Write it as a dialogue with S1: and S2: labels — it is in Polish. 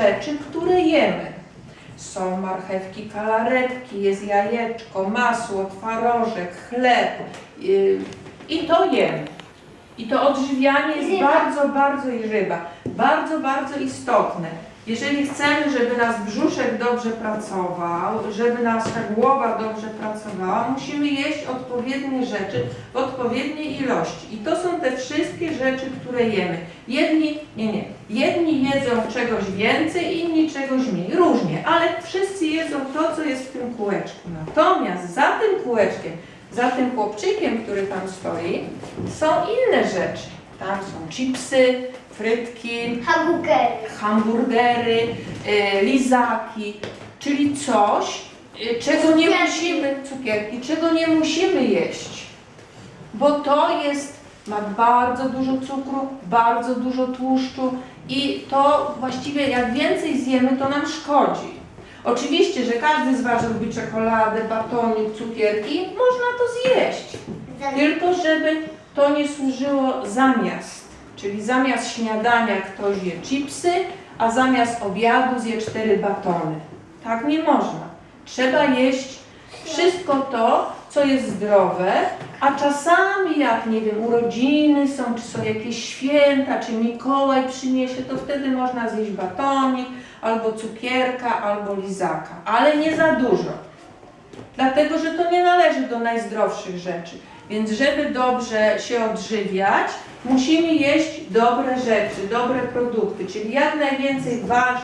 S1: rzeczy, które jemy. Są marchewki, kalaretki, jest jajeczko, masło, twarożek, chleb yy, i to jemy. I to odżywianie jest
S2: Ryba.
S1: bardzo, bardzo i ryba, bardzo, bardzo istotne. Jeżeli chcemy, żeby nasz brzuszek dobrze pracował, żeby nasza głowa dobrze pracowała, musimy jeść odpowiednie rzeczy w odpowiedniej ilości. I to są te wszystkie rzeczy, które jemy. Jedni, nie, nie, jedni jedzą czegoś więcej, inni czegoś mniej, różnie, ale wszyscy jedzą to, co jest w tym kółeczku. Natomiast za tym kółeczkiem, za tym chłopczykiem, który tam stoi, są inne rzeczy. Tam są chipsy, frytki,
S2: Hamburgery.
S1: hamburgery, e, lizaki, czyli coś, e, czego nie
S2: Cukierki.
S1: musimy, cukierki, czego nie musimy jeść. Bo to jest, ma bardzo dużo cukru, bardzo dużo tłuszczu i to właściwie jak więcej zjemy, to nam szkodzi. Oczywiście, że każdy z Was lubi czekoladę, batonik, cukierki, można to zjeść. Tylko żeby to nie służyło zamiast. Czyli zamiast śniadania ktoś je chipsy, a zamiast obiadu zje cztery batony. Tak nie można. Trzeba jeść wszystko to, co jest zdrowe, a czasami jak, nie wiem, urodziny są, czy są jakieś święta, czy Mikołaj przyniesie, to wtedy można zjeść batonik, albo cukierka, albo lizaka, ale nie za dużo. Dlatego, że to nie należy do najzdrowszych rzeczy. Więc żeby dobrze się odżywiać, musimy jeść dobre rzeczy, dobre produkty, czyli jak najwięcej warzyw,